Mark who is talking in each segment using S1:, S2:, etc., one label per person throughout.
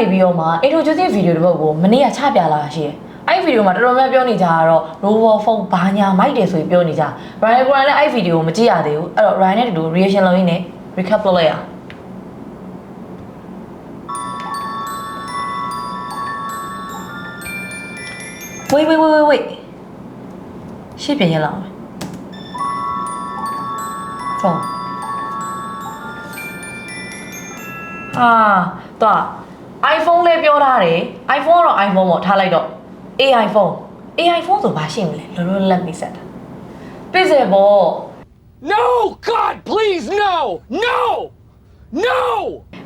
S1: ကနေပြီးတော့မှ introducing video တစ်ပုဒ်ကိုမနေ့ကချပြလာတာရှိတယ်အဲ့ဗီဒီယိုမှာတော်တော်များများပြောနေကြတာတော့ robot phone ဘာညာမိုက်တယ်ဆိုပြီးပြောနေကြ Ryan Grant လည်းအဲ့ဗီဒီယိုကိုမကြည့်ရသေးဘူးအဲ့တော့ Ryan နဲ့တူတူ reaction လုပ်ရင်းနဲ့ recap လုပ်လိုက်ရအောင်ဝေးဝေးဝေးဝေးဝေးရှေ့ပြန်ရလောက်မယ်ဟောဟာတော့ iPhone လေးပြောထားတယ် iPhone ကတော့ iPhone ပေါ့ထားလိုက်တော့ AI phone AI phone ဆိုဘာရှိမလဲလောလောလတ်မိဆက်တာပြည့်စယ်ပေါ့
S2: No! God, please, no! No! No!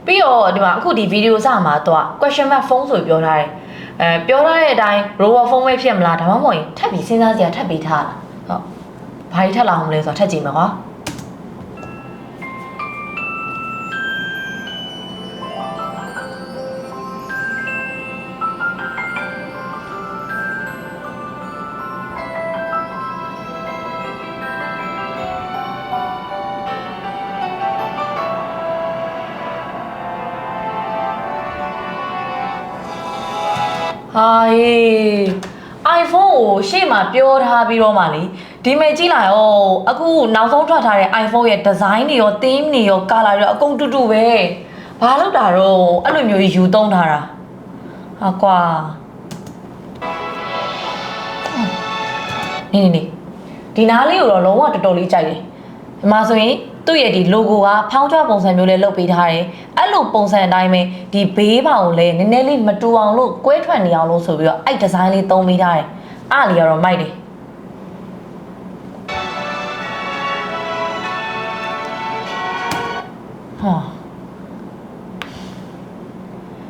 S1: ပြီးတော့ဒီမှာအခုဒီဗီဒီယိုစမှာတော့ question mark phone ဆိုပြီးပြောထားတယ်အဲပြောထားတဲ့အတိုင်း robot phone ပဲဖြစ်မလားဒါမှမဟုတ်ရင်ထပ်ပြီးစဉ်းစားစရာထပ်ပြီးထားတာဟုတ်ဘာကြီးထပ်လာအောင်မလဲဆိုတော့ထပ်ကြည့်မယ်ကွာ ဟာဟေး iPhone ကိုရှေ့မှာပြောထားပြီးတော့မှလေဒီမဲ့ကြည့်လိုက်ရောအခုနောက်ဆုံးထွက်ထားတဲ့ iPhone ရဲ့ design တွေရော theme တွေရော color တွေရောအကုန်တူတူပဲဘာလို့တာတော့အဲ့လိုမျိုးကြီးယူသုံးထားတာဟာကွာနေနေနေဒီနားလေးကိုတော့လုံးဝတော်တော်လေးကြိုက်တယ်ဒီမှာဆိုရင် သူ့ရဲ့ဒီ logo ကဖောင်းချပုံစံမျိုးလေးလုပ်ပေးထားတယ်အဲ့လိုပုံစံအတိုင်းပဲဒီဘေးပေါင်ကိုလည်းနည်းနည်းလေးမတူအောင်လို့ကွဲထွက်နေအောင်လို့ဆိုပြီးတော့အဲ့ဒီဇိုင်းလေးသုံးပေးထားတယ်အားလေးကတော့မိုက်တယ်ဟော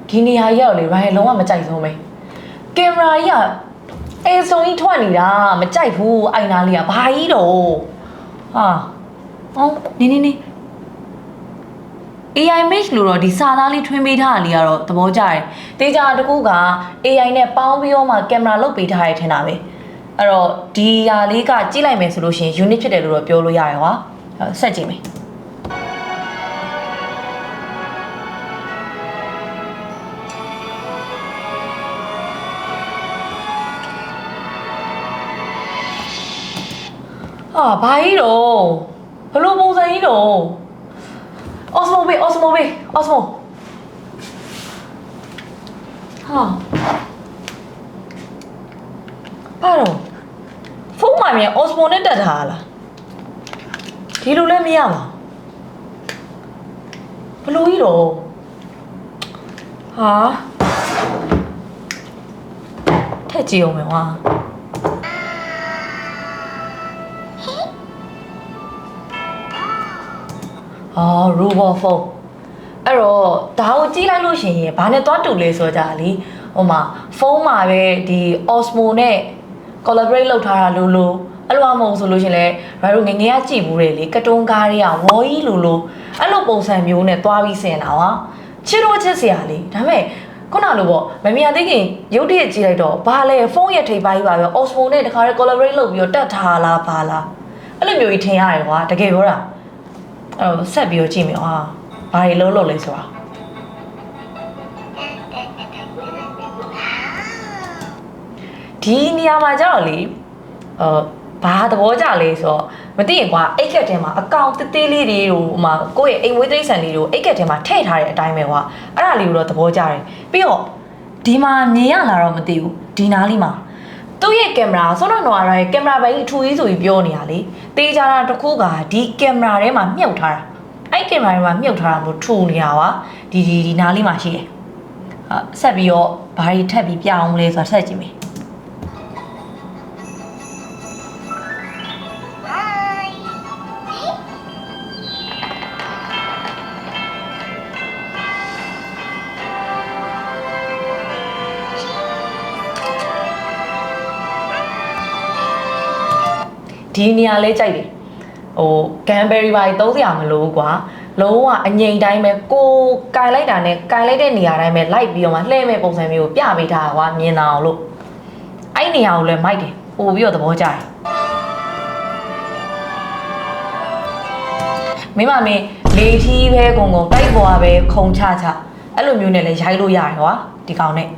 S1: ဒီနေရာကြီးရောက်လေရိုင်းလုံးဝမကြိုက်ဆုံးပဲကင်မရာကြီးကအဲဆုံကြီးထွက်နေတာမကြိုက်ဘူးအိုင်နာလေးကဘာကြီးတော့ဟာ အော်နေနေနေ AI image လို့တော့ဒီစာသားလေးထွင်းပေးထားတာလေးကတော့သဘောကျတယ်။တေချာတကူက AI နဲ့ပေါင်းပြီးတော့မှကင်မရာလုတ်ပေးထားရထင်တာပဲ။အဲ့တော့ဒီဟာလေးကကြည့်လိုက်မယ်ဆိုလို့ရှိရင် unit ဖြစ်တယ်လို့တော့ပြောလို့ရတယ်ကွာ။အဲ့ဆက်ကြည့်မယ်။ဟာဘာကြီးတော့ ဘလို့ပုံစံကြီးတော့ Osmo ဘေး Osmo ဘေး Osmo ဟာဘာတော့ဖုန်းမှမြန် Osmo နဲ့တက်ထားလားဒီလိုလည်းမရပါဘလို့ကြီးတော့ဟာထက်ကြည့်အောင်မယ်ကွာ အော် robot phone အဲ့တော့ဒါကိုကြည့်လိုက်လို့ရှိရင်ဘာနဲ့သွားတူလဲဆိုကြတာလीဟိုမှာဖုန်းမှာပဲဒီ Osmo နဲ့ collaborate လုပ်ထားတာလို့လို့အဲ့လိုမှမဟုတ်ဆိုလို့ရှိရင်လည်းဘာလို့ငယ်ငယ်ကကြည့်ဘူးလေလေကတုံးကားတွေကဝေါ်ကြီးလို့လို့အဲ့လိုပုံစံမျိုးနဲ့သွားပြီးဆင်တာဟာချစ်တော့ချစ်စရာလေဒါပေမဲ့ခုနလိုပေါ့မမြင်သိခင်ရုပ်တရက်ကြည့်လိုက်တော့ဘာလဲဖုန်းရဲ့ထိပ်ပိုင်းကြီးပါပဲ Osmo နဲ့တခါတည်း collaborate လုပ်ပြီးတော့တက်ထားလားဘာလားအဲ့လိုမျိုးကြီးထင်ရတယ်ကွာတကယ်ပြောတာ အဲ့တော့ဆက်ပြီးတော့ကြည့်မယ်ဟာဘာတွေလုံးလုံးလဲဆိုတာဒီနေရာမှာကျတော့လေအာဘာသဘောကြလဲဆိုတော့မသိရင်ကွာအိတ်ကက်ထဲမှာအကောင့်တေးသေးလေးတွေဟိုမှာကိုယ့်ရဲ့အိမ်မွေးတိရစ္ဆာန်လေးတွေကိုအိတ်ကက်ထဲမှာထည့်ထားတဲ့အတိုင်းပဲကွာအဲ့ဒါလေးကိုတော့သဘောကျတယ်ပြီးတော့ဒီမှာမြင်ရလာတော့မသိဘူးဒီနားလေးမှာ သူ့ရဲ့ကင်မရာဆွမ်းတော်တော်ရဲ့ကင်မရာဘိုင်းအထူကြီးဆိုပြီးပြောနေရလေတေးကြတာတစ်ခုကဒီကင်မရာထဲမှာမြုပ်ထားတာအဲ့ကင်မရာထဲမှာမြုပ်ထားတာမို့ထူနေတာပါဒီဒီဒီနားလေးမှာရှိတယ်အဆက်ပြီးတော့ဘာတွေထပ်ပြီးပြအောင်မလဲဆိုတာဆက်ကြည့်မယ် ဒီနေရာလေးကြိုက်တယ်ဟိုဂန်ဘယ်ရီပါသုံးစရာမလိုဘူးကွာလုံးဝအငိမ့်တိုင်းပဲကိုကင်လိုက်တာနဲ့ကင်လိုက်တဲ့နေရာတိုင်းပဲလိုက်ပြီးတော့မှလှည့်မဲ့ပုံစံမျိုးကိုပြပေးထားတာကွာမြင်တာအောင်လို့အဲ့နေရာကိုလည်းမိုက်တယ်ပို့ပြီးတော့သဘောကျတယ်မင်းမမင်းလေထီးပဲကုံကုံတိုက်ပေါ်ပဲခုံချချအဲ့လိုမျိုးနဲ့လည်းရိုက်လို့ရတယ်ကွာဒီကောင်နဲ့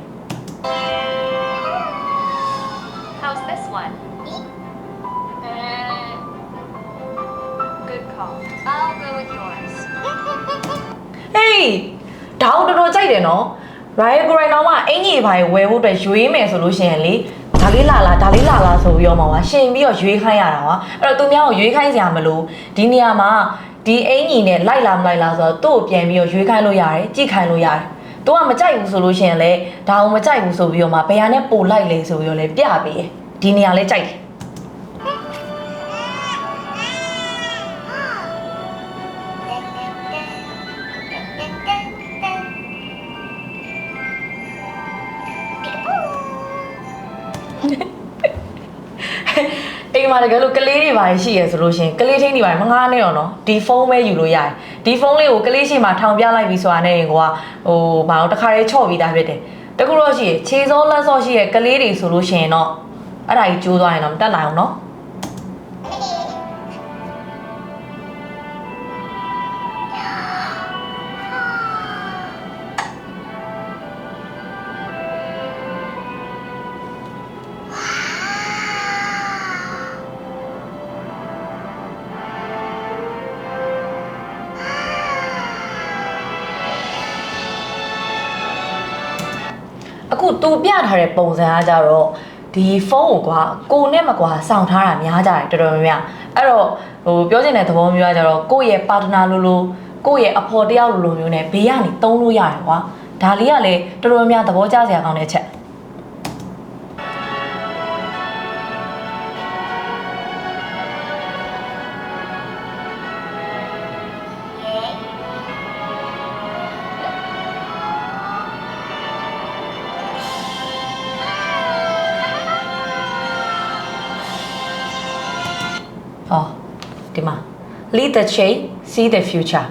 S1: ဒါအောင်တော်တော်ကြိုက်တယ်နော် Riot Grind တော့မှအင်ကြီးပိုင်းဝယ်ဖို့အတွက်ရွေးမယ်ဆိုလို့ရှိရင်လေဒါလေးလာလာဒါလေးလာလာဆိုပြီးတော့မှပါရှင်ပြီးတော့ရွေးခိုင်းရတာကွာအဲ့တော့သူများကိုရွေးခိုင်းစရာမလိုဒီနေရာမှာဒီအင်ကြီးနဲ့လိုက်လာမလိုက်လာဆိုတော့သူ့ကိုပြန်ပြီးတော့ရွေးခိုင်းလို့ရတယ်ကြည့်ခိုင်းလို့ရတယ်သူကမကြိုက်ဘူးဆိုလို့ရှိရင်လေဒါအောင်မကြိုက်ဘူးဆိုပြီးတော့မှဘယ်ဟာနဲ့ပိုလိုက်လဲဆိုပြီးတော့လေပြပေးတယ်ဒီနေရာလဲကြိုက်တယ် အိမ်မှာတကယ်လို့ကလေးတွေပါရှိရဆိုလို့ရှရင်ကလေးချင်းတွေပါမငားနဲ့တော့နော်ဒီဖုန်းပဲယူလို့ရတယ်ဒီဖုန်းလေးကိုကလေးရှိမှထောင်ပြလိုက်ပြီးဆိုတာနဲ့ကိုကဟိုဘာလို့တခါလေးချော့ပြီးသားဖြစ်တယ်တကူတော့ရှိရခြေစောလက်စောရှိရကလေးတွေဆိုလို့ရှရင်တော့အဲ့ဒါကြီးကျိုးသွားရင်တော့မတက်နိုင်အောင်နော် သူပြထားတဲ့ပုံစံကကြတော့ဒီဖုန်းကိုကွာကိုနဲ့မကွာစောင့်ထားတာများကြတယ်တော်တော်များများအဲ့တော့ဟိုပြောချင်တဲ့သဘောမျိုးကကြတော့ကိုယ့်ရဲ့ပါတနာလိုလိုကိုယ့်ရဲ့အဖော်တယောက်လိုလိုမျိုးနဲ့ဘေးကနေတုံးလို့ရတယ်ကွာဒါလေးကလည်းတော်တော်များများသဘောကျစရာကောင်းတဲ့အချက် lead the change see the future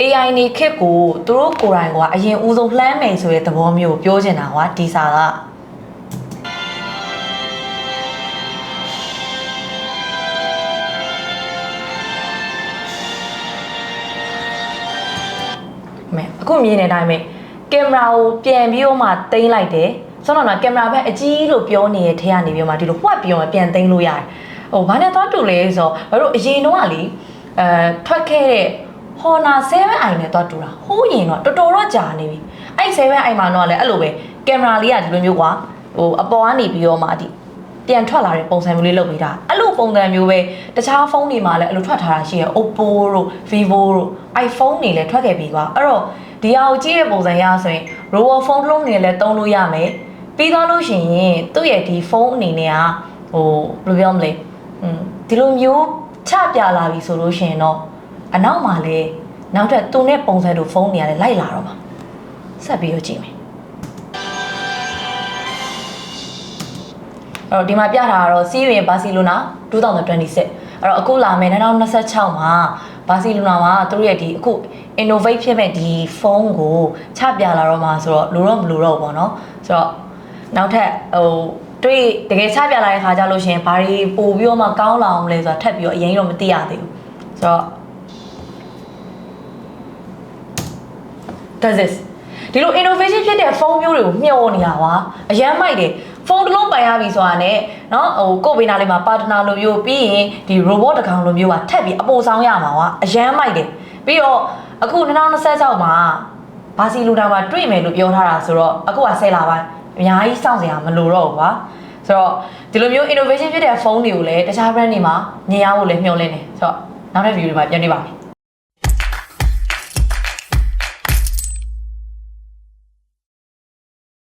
S1: AI နေခက်ကိုသူတို့ကိုယ်တိုင်ကအရင်ဦးဆုံးလှမ်းမယ်ဆိုတဲ့သဘောမျိုးကိုပြောချင်တာကွာဒီစာကမဲအခုမြင်တဲ့အတိုင်းပဲကင်မရာကိုပြန်ပြီးတော့မှတိမ့်လိုက်တယ်ဆိုတော့နော်ကင်မရာဘက်အကြီးလို့ပြောနေတဲ့ထဲကနေပြီးတော့မှဒီလိုဝှက်ပြီးတော့မှပြန်တိမ့်လို့ရတယ်ဟိုဘာနဲ့သွားတူလဲဆိုတော့ဘာလို့အရင်တော့ကလေ အဲထွက်ခဲ့တဲ့ Honor 7i နဲ့သွားတူတာဟိုးရင်တော့တော်တော်တော့ကြာနေပြီအဲ့ 7i မှာတော့လည်းအဲ့လိုပဲကင်မရာလေးကဒီလိုမျိုးကွာဟိုအပေါ်ကနေပြီးတော့မှဒီပြန်ထွက်လာတဲ့ပုံစံမျိုးလေးလုပ်ပေးတာအဲ့လိုပုံစံမျိုးပဲတခြားဖုန်းတွေမှာလည်းအဲ့လိုထွက်ထားတာရှိရယ် Oppo တို့ Vivo တို့ iPhone တွေလည်းထွက်ခဲ့ပြီကွာအဲ့တော့ဒီဟာကိုကြည့်တဲ့ပုံစံရဆိုရင် RAW ဖုန်းတစ်လုံးနေလည်းသုံးလို့ရမယ်ပြီးတော့လို့ရှိရင်သူ့ရဲ့ဒီဖုန်းအနေနဲ့ကဟိုဘယ်လိုပြောမလဲอืมဒီလိုမျိုး ချပြလာပြီဆိုလို့ရှိရင်တော့အနောက်မှာလည်းနောက်ထပ်သူနဲ့ပုံစံတို့ဖုန်းတွေကလည်းလိုက်လာတော့မှာဆက်ပြီးတော့ကြည့်မယ်အဲ့တော့ဒီမှာပြထားတာတော့စီးရင်ဘာစီလိုနာ2026အဲ့တော့အခုလာမယ်2026မှာဘာစီလိုနာမှာသူတို့ရဲ့ဒီအခု innovate ဖြစ်မဲ့ဒီဖုန်းကိုချပြလာတော့မှာဆိုတော့လိုတော့မလိုတော့ဘူးပေါ့နော်ဆိုတော့နောက်ထပ်ဟို တွေ့တကယ်ချပြလာတဲ့ခါကျလို့ရှရင်ဘာတွေပို့ပြီးတော့မှကောင်းလာအောင်လဲဆိုတော့ထပ်ပြီးတော့အရင်တော့မသိရသေးဘူးဆိုတော့ does this ဒီလို innovation ဖြစ်တဲ့ဖုန်းမျိုးတွေကိုမျှော်နေတာပါအရန်မိုက်တယ်ဖုန်းတစ်လုံးပိုင်ရပြီဆိုတာနဲ့เนาะဟိုကိုယ့်ဘေးနားလေးမှာပါတနာလိုမျိုးပြီးရင်ဒီ robot တစ်ကောင်လိုမျိုးကထပ်ပြီးအပိုဆောင်ရမှာကွာအရန်မိုက်တယ်ပြီးတော့အခု2026မှာဘာစီလူနာမှာတွေ့မယ်လို့ပြောထားတာဆိုတော့အခုက10လပိုင်း အများကြီးစောင့်စရာမလိုတော့ဘူးကွာဆိုတော့ဒီလိုမျိုး innovation ဖြစ်တဲ့ဖုန်းတွေကိုလည်းတခြား brand တွေမှာမြင်ရဖို့လည်းမျှော်လင့်တယ်ဆိုတော့နောက်တဲ့ video တွေမှာပြန်တွေ့ပါမယ်